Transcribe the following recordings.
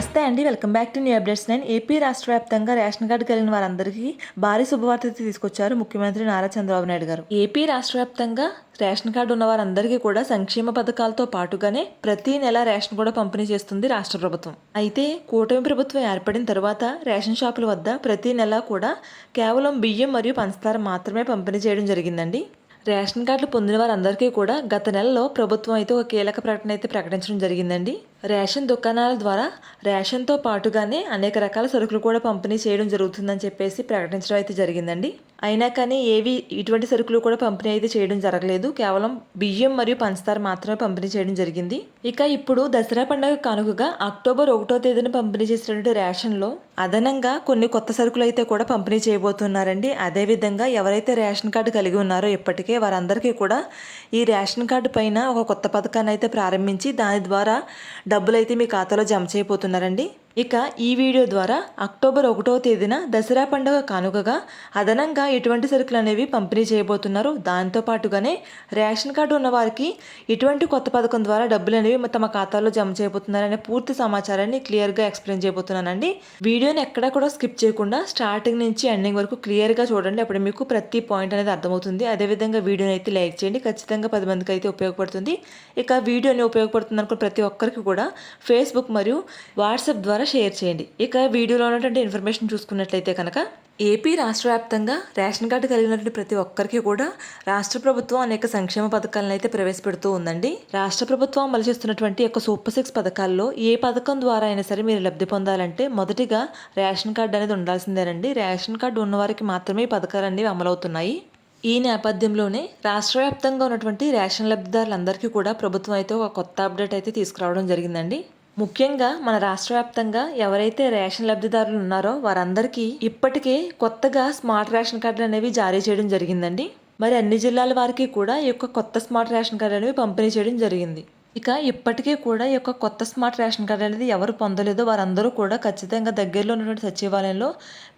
అండి. Welcome back to new updates నేను AP రాష్ట్ర వ్యాప్తంగా రేషన్ కార్డు కలిగిన వారందరికీ భారీ శుభవార్త తీసుకొచ్చారు ముఖ్యమంత్రి నారా చంద్రబాబు నాయుడు గారు. ఏపీ రాష్ట్ర వ్యాప్తంగా రేషన్ కార్డు ఉన్న వారందరికీ కూడా సంక్షేమ పథకాలతో పాటుగానే ప్రతి నెల రేషన్ కూడా పంపిణీ చేస్తుంది రాష్ట్ర ప్రభుత్వం. అయితే కూటమి ప్రభుత్వం ఏర్పడిన తర్వాత రేషన్ షాపుల వద్ద ప్రతి నెల కూడా కేవలం బియ్యం మరియు పంచదార మాత్రమే పంపిణీ చేయడం జరిగిందండి. రేషన్ కార్డులు పొందిన వారందరికీ కూడా గత నెలలో ప్రభుత్వం అయితే ఒక కీలక ప్రకటన అయితే ప్రకటించడం జరిగిందండి. రేషన్ దుకాణాల ద్వారా రేషన్తో పాటుగానే అనేక రకాల సరుకులు కూడా పంపిణీ చేయడం జరుగుతుందని చెప్పేసి ప్రకటించడం అయితే జరిగిందండి. అయినా కానీ ఏవి ఇటువంటి సరుకులు కూడా పంపిణీ అయితే చేయడం జరగలేదు. కేవలం బియ్యం మరియు పంచదార మాత్రమే పంపిణీ చేయడం జరిగింది. ఇక ఇప్పుడు దసరా పండుగ కానుకగా అక్టోబర్ ఒకటో తేదీన పంపిణీ చేసినటువంటి రేషన్లో అదనంగా కొన్ని కొత్త సరుకులు అయితే కూడా పంపిణీ చేయబోతున్నారండి. అదేవిధంగా ఎవరైతే రేషన్ కార్డు కలిగి ఉన్నారో ఇప్పటికే వారందరికీ కూడా ఈ రేషన్ కార్డు పైన ఒక కొత్త పథకాన్ని అయితే ప్రారంభించి దాని ద్వారా డబ్బులు అయితే మీ ఖాతాలో జమ చేయబోతున్నారండి. ఇక ఈ వీడియో ద్వారా అక్టోబర్ ఒకటవ తేదీన దసరా పండుగ కానుకగా అదనంగా ఎటువంటి సరుకులు అనేవి పంపిణీ చేయబోతున్నారు. దాంతో పాటుగానే రేషన్ కార్డు ఉన్నవారికి ఎటువంటి ఇటువంటి కొత్త పథకం ద్వారా డబ్బులు అనేవి తమ ఖాతాలో జమ చేయబోతున్నారనే పూర్తి సమాచారాన్ని క్లియర్గా ఎక్స్ప్లెయిన్ చేయబోతున్నానండి. వీడియోని ఎక్కడా కూడా స్కిప్ చేయకుండా స్టార్టింగ్ నుంచి ఎండింగ్ వరకు క్లియర్గా చూడండి. అప్పుడు మీకు ప్రతి పాయింట్ అనేది అర్థమవుతుంది. అదేవిధంగా వీడియోని అయితే లైక్ చేయండి. ఖచ్చితంగా పది మందికి అయితే ఉపయోగపడుతుంది. ఇక వీడియోని ఉపయోగపడుతుంది అనుకున్న ప్రతి ఒక్కరికి కూడా ఫేస్బుక్ మరియు వాట్సాప్ ద్వారా షేర్ చేయండి. ఇక వీడియోలో ఉన్నటువంటి ఇన్ఫర్మేషన్ చూసుకున్నట్లయితే కనుక ఏపీ రాష్ట్ర వ్యాప్తంగా రేషన్ కార్డు కలిగినటువంటి ప్రతి ఒక్కరికి కూడా రాష్ట్ర ప్రభుత్వం అనేక సంక్షేమ పథకాలను అయితే ప్రవేశపెడుతూ ఉందండి. రాష్ట్ర ప్రభుత్వం అమలు చేస్తున్నటువంటి యొక్క సూపర్ సిక్స్ పథకాల్లో ఏ పథకం ద్వారా అయినా సరే మీరు లబ్ధి పొందాలంటే మొదటిగా రేషన్ కార్డు అనేది ఉండాల్సిందేనండి. రేషన్ కార్డు ఉన్నవారికి మాత్రమే ఈ పథకాలు అనేవి అమలవుతున్నాయి. ఈ నేపథ్యంలోనే రాష్ట్ర వ్యాప్తంగా ఉన్నటువంటి రేషన్ లబ్ధిదారులందరికీ కూడా ప్రభుత్వం అయితే ఒక కొత్త అప్డేట్ అయితే తీసుకురావడం జరిగిందండి. ముఖ్యంగా మన రాష్ట్ర వ్యాప్తంగా ఎవరైతే రేషన్ లబ్ధిదారులు ఉన్నారో వారందరికీ ఇప్పటికే కొత్తగా స్మార్ట్ రేషన్ కార్డులు అనేవి జారీ చేయడం జరిగిందండి. మరి అన్ని జిల్లాల వారికి కూడా ఈ యొక్క కొత్త స్మార్ట్ రేషన్ కార్డు అనేవి పంపిణీ చేయడం జరిగింది. ఇక ఇప్పటికే కూడా ఈ యొక్క కొత్త స్మార్ట్ రేషన్ కార్డు అనేది ఎవరు పొందలేదో వారందరూ కూడా ఖచ్చితంగా దగ్గరలో ఉన్నటువంటి సచివాలయంలో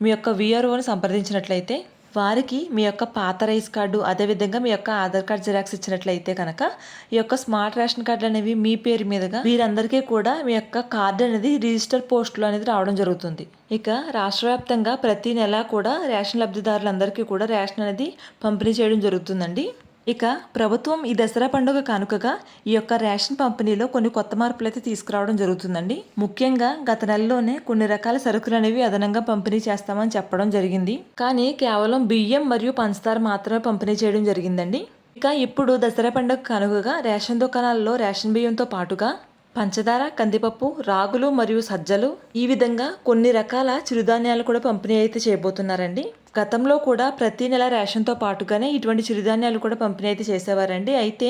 మీ యొక్క విఆర్ఓని సంప్రదించినట్లయితే వారికి మీ యొక్క పాత రైస్ కార్డు అదేవిధంగా మీ యొక్క ఆధార్ కార్డ్ జిరాక్స్ ఇచ్చినట్లయితే కనుక ఈ యొక్క స్మార్ట్ రేషన్ కార్డులు అనేవి మీ పేరు మీదుగా వీరందరికీ కూడా మీ యొక్క కార్డు అనేది రిజిస్టర్ పోస్టులు అనేది రావడం జరుగుతుంది. ఇక రాష్ట్ర వ్యాప్తంగా ప్రతి నెల కూడా రేషన్ లబ్ధిదారులందరికీ కూడా రేషన్ అనేది పంపిణీ చేయడం జరుగుతుందండి. ఇక ప్రభుత్వం ఈ దసరా పండుగ కానుకగా ఈ యొక్క రేషన్ పంపిణీలో కొన్ని కొత్త మార్పులు అయితే తీసుకురావడం జరుగుతుందండి. ముఖ్యంగా గత నెలలోనే కొన్ని రకాల సరుకులు అనేవి అదనంగా పంపిణీ చేస్తామని చెప్పడం జరిగింది. కానీ కేవలం బియ్యం మరియు పంచదార మాత్రమే పంపిణీ చేయడం జరిగిందండి. ఇక ఇప్పుడు దసరా పండుగ కానుకగా రేషన్ దుకాణాల్లో రేషన్ బియ్యంతో పాటుగా పంచదార కందిపప్పు రాగులు మరియు సజ్జలు ఈ విధంగా కొన్ని రకాల చిరుధాన్యాలు కూడా పంపిణీ అయితే చేయబోతున్నారండి. గతంలో కూడా ప్రతి నెల రేషన్తో పాటుగానే ఇటువంటి చిరుధాన్యాలు కూడా పంపిణీ అయితే చేసేవారండి. అయితే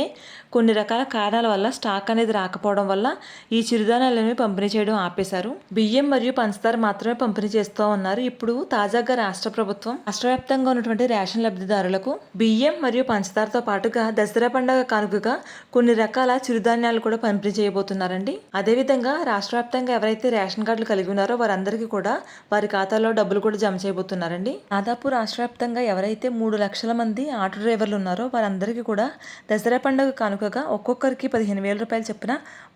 కొన్ని రకాల కారణాల వల్ల స్టాక్ అనేది రాకపోవడం వల్ల ఈ చిరుధాన్యాలను పంపిణీ చేయడం ఆపేశారు. బియ్యం మరియు పంచదార మాత్రమే పంపిణీ చేస్తూ ఉన్నారు. ఇప్పుడు తాజాగా రాష్ట్ర ప్రభుత్వం రాష్ట్రవ్యాప్తంగా ఉన్నటువంటి రేషన్ లబ్ధిదారులకు బియ్యం మరియు పంచదారతో పాటుగా దసరా పండుగ కానుకగా కొన్ని రకాల చిరుధాన్యాలు కూడా పంపిణీ చేయబోతున్నారు. చేస్తున్నారండి. అదేవిధంగా రాష్ట్ర వ్యాప్తంగా ఎవరైతే రేషన్ కార్డులు కలిగి ఉన్నారో వారందరికీ కూడా వారి ఖాతాలో డబ్బులు కూడా జమ చేయబోతున్నారండి. దాదాపు రాష్ట్ర వ్యాప్తంగా ఎవరైతే మూడు లక్షల మంది ఆటో డ్రైవర్లు ఉన్నారో వారందరికీ కూడా దసరా పండుగ కానుకగా ఒక్కొక్కరికి పదిహేను వేల రూపాయలు చెప్పిన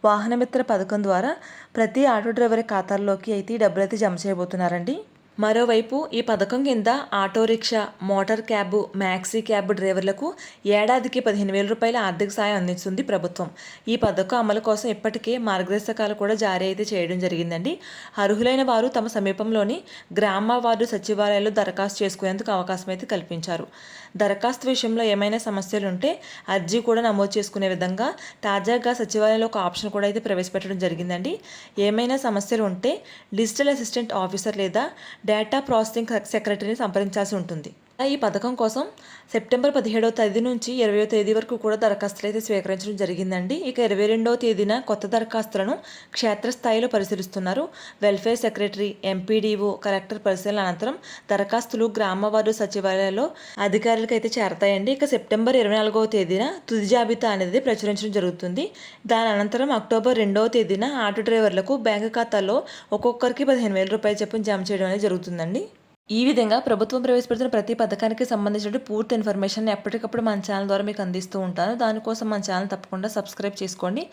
వాహనమిత్ర పథకం ద్వారా ప్రతి ఆటో డ్రైవర్ ఖాతాల్లోకి అయితే డబ్బులు అయితే జమ చేయబోతున్నారండి. మరోవైపు ఈ పథకం కింద auto rickshaw motor cab maxi cab డ్రైవర్లకు ఏడాదికి పదిహేను వేల రూపాయల ఆర్థిక సాయం అందిస్తుంది ప్రభుత్వం. ఈ పథకం అమలు కోసం ఇప్పటికే మార్గదర్శకాలు కూడా జారీ అయితే చేయడం జరిగిందండి. అర్హులైన వారు తమ సమీపంలోని గ్రామ వార్డు సచివాలయాల్లో దరఖాస్తు చేసుకునేందుకు అవకాశం అయితే కల్పించారు. దరఖాస్తు విషయంలో ఏమైనా సమస్యలు ఉంటే అర్జీ కూడా నమోదు చేసుకునే విధంగా తాజాగా సచివాలయంలో ఒక ఆప్షన్ కూడా అయితే ప్రవేశపెట్టడం జరిగిందండి. ఏమైనా సమస్యలు ఉంటే డిజిటల్ అసిస్టెంట్ ఆఫీసర్ లేదా డేటా ప్రాసెసింగ్ సెక్రటరీని సంప్రదించాల్సి ఉంటుంది. ఈ పథకం కోసం సెప్టెంబర్ పదిహేడవ తేదీ నుంచి ఇరవయో తేదీ వరకు కూడా దరఖాస్తులు అయితే స్వీకరించడం జరిగిందండి. ఇక ఇరవై రెండవ తేదీన కొత్త దరఖాస్తులను క్షేత్రస్థాయిలో పరిశీలిస్తున్నారు. వెల్ఫేర్ సెక్రటరీ ఎంపీడీఓ కలెక్టర్ పరిశీలన అనంతరం దరఖాస్తులు గ్రామ వార్డు సచివాలయాల్లో అధికారులకు అయితే చేరతాయండి. ఇక సెప్టెంబర్ ఇరవై నాలుగవ తేదీన తుది జాబితా అనేది ప్రచురించడం జరుగుతుంది. దాని అనంతరం అక్టోబర్ రెండవ తేదీన ఆటో డ్రైవర్లకు బ్యాంకు ఖాతాల్లో ఒక్కొక్కరికి పదిహేను వేల రూపాయలు చొప్పున జమ చేయడం అనేది జరుగుతుందండి. ఈ విధంగా ప్రభుత్వం ప్రవేశపెడుతున్న ప్రతి పథకానికి సంబంధించిన పూర్తి ఇన్ఫర్మేషన్ ఎప్పటికప్పుడు మన ఛానల్ ద్వారా మీకు అందిస్తూ ఉంటాను. దానికోసం మన ఛానల్ తప్పకుండా సబ్స్క్రైబ్ చేసుకోండి.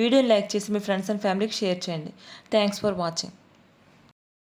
వీడియోని లైక్ చేసి మీ ఫ్రెండ్స్ అండ్ ఫ్యామిలీకి షేర్ చేయండి. Thanks for watching